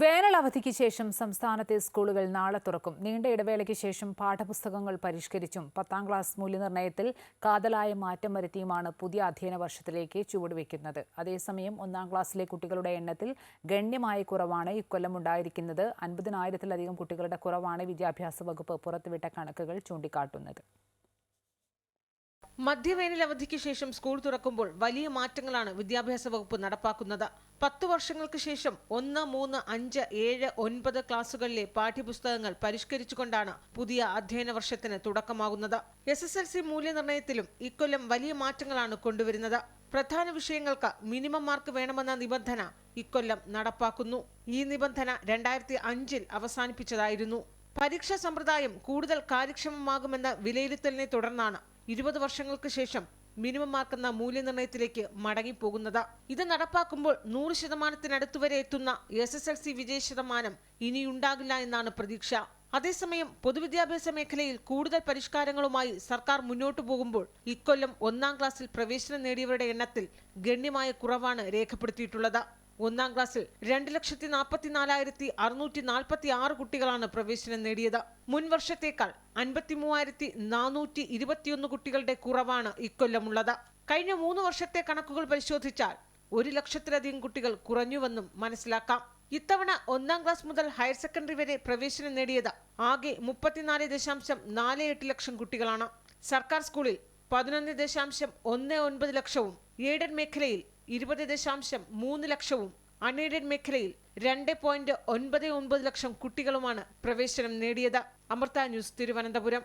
വേനൽ അവധിക്ക് ശേഷം സംസ്ഥാനത്തെ സ്കൂളുകൾ നാളെ തുറക്കും. നീണ്ട ഇടവേളയ്ക്ക് ശേഷം പാഠപുസ്തകങ്ങൾ പരിഷ്കരിച്ചും പത്താം ക്ലാസ് മൂല്യനിർണയത്തിൽ കാതലായ മാറ്റം വരുത്തിയുമാണ് പുതിയ അധ്യയന വർഷത്തിലേക്ക് ചുവടുവെക്കുന്നത്. അതേസമയം ഒന്നാം ക്ലാസ്സിലെ കുട്ടികളുടെ എണ്ണത്തിൽ ഗണ്യമായ കുറവാണ് ഇക്കൊല്ലം ഉണ്ടായിരിക്കുന്നത്. അൻപതിനായിരത്തിലധികം കുട്ടികളുടെ കുറവാണ് വിദ്യാഭ്യാസ വകുപ്പ് പുറത്തുവിട്ട കണക്കുകൾ ചൂണ്ടിക്കാട്ടുന്നത്. മധ്യവേനൽ അവധിക്ക് ശേഷം സ്കൂൾ തുറക്കുമ്പോൾ വലിയ മാറ്റങ്ങളാണ് വിദ്യാഭ്യാസ വകുപ്പ് നടപ്പാക്കുന്നത്. പത്ത് വർഷങ്ങൾക്ക് ശേഷം ഒന്ന് മൂന്ന് അഞ്ച് ഏഴ് ഒൻപത് ക്ലാസുകളിലെ പാഠ്യപുസ്തകങ്ങൾ പരിഷ്കരിച്ചുകൊണ്ടാണ് പുതിയ അധ്യയന വർഷത്തിന് തുടക്കമാകുന്നത്. എസ് എസ് എൽ സി മൂല്യനിർണയത്തിലും ഇക്കൊല്ലം വലിയ മാറ്റങ്ങളാണ് കൊണ്ടുവരുന്നത്. പ്രധാന വിഷയങ്ങൾക്ക് മിനിമം മാർക്ക് വേണമെന്ന നിബന്ധന ഇക്കൊല്ലം നടപ്പാക്കുന്നു. ഈ നിബന്ധന രണ്ടായിരത്തി അഞ്ചിൽ അവസാനിപ്പിച്ചതായിരുന്നു. പരീക്ഷാ സമ്പ്രദായം കൂടുതൽ കാര്യക്ഷമമാകുമെന്ന വിലയിരുത്തലിനെ തുടർന്നാണ് ഇരുപത് വർഷങ്ങൾക്ക് ശേഷം മിനിമം മാർക്കെന്ന മൂല്യനിർണയത്തിലേക്ക് മടങ്ങിപ്പോകുന്നത്. ഇത് നടപ്പാക്കുമ്പോൾ നൂറ് ശതമാനത്തിനടുത്ത് വരെ എത്തുന്ന എസ് എസ് എൽ സി വിജയ ശതമാനം ഇനിയുണ്ടാകില്ല എന്നാണ് പ്രതീക്ഷ. അതേസമയം പൊതുവിദ്യാഭ്യാസ മേഖലയിൽ കൂടുതൽ പരിഷ്കാരങ്ങളുമായി സർക്കാർ മുന്നോട്ടു പോകുമ്പോൾ ഇക്കൊല്ലം ഒന്നാം ക്ലാസ്സിൽ പ്രവേശനം നേടിയവരുടെ എണ്ണത്തിൽ ഗണ്യമായ കുറവാണ് രേഖപ്പെടുത്തിയിട്ടുള്ളത്. ഒന്നാം ക്ലാസ്സിൽ രണ്ട് ലക്ഷത്തി നാൽപ്പത്തിനാലായിരത്തി അറുന്നൂറ്റി നാൽപ്പത്തി ആറ് കുട്ടികളാണ് പ്രവേശനം നേടിയത്. മുൻ വർഷത്തേക്കാൾ അൻപത്തി മൂവായിരത്തി നാനൂറ്റി ഇരുപത്തിയൊന്ന് കുട്ടികളുടെ കുറവാണ് ഇക്കൊല്ലമുള്ളത്. കഴിഞ്ഞ മൂന്ന് വർഷത്തെ കണക്കുകൾ പരിശോധിച്ചാൽ ഒരു ലക്ഷത്തിലധികം കുട്ടികൾ കുറഞ്ഞുവെന്നും മനസ്സിലാക്കാം. ഇത്തവണ ഒന്നാം ക്ലാസ് മുതൽ ഹയർ സെക്കൻഡറി വരെ പ്രവേശനം നേടിയത് ആകെ മുപ്പത്തിനാല് ദശാംശം നാല് എട്ട് ലക്ഷം കുട്ടികളാണ്. സർക്കാർ സ്കൂളിൽ പതിനൊന്ന് ദശാംശം ഒന്ന് ഒൻപത് ലക്ഷവും എയ്ഡഡ് മേഖലയിൽ ഇരുപത് ദശാംശം മൂന്ന് ലക്ഷവും അൺഎയ്ഡഡ് മേഖലയിൽ രണ്ട് പോയിന്റ് ഒൻപത് ഒൻപത് ലക്ഷം കുട്ടികളുമാണ് പ്രവേശനം നേടിയത്. അമൃത ന്യൂസ് തിരുവനന്തപുരം.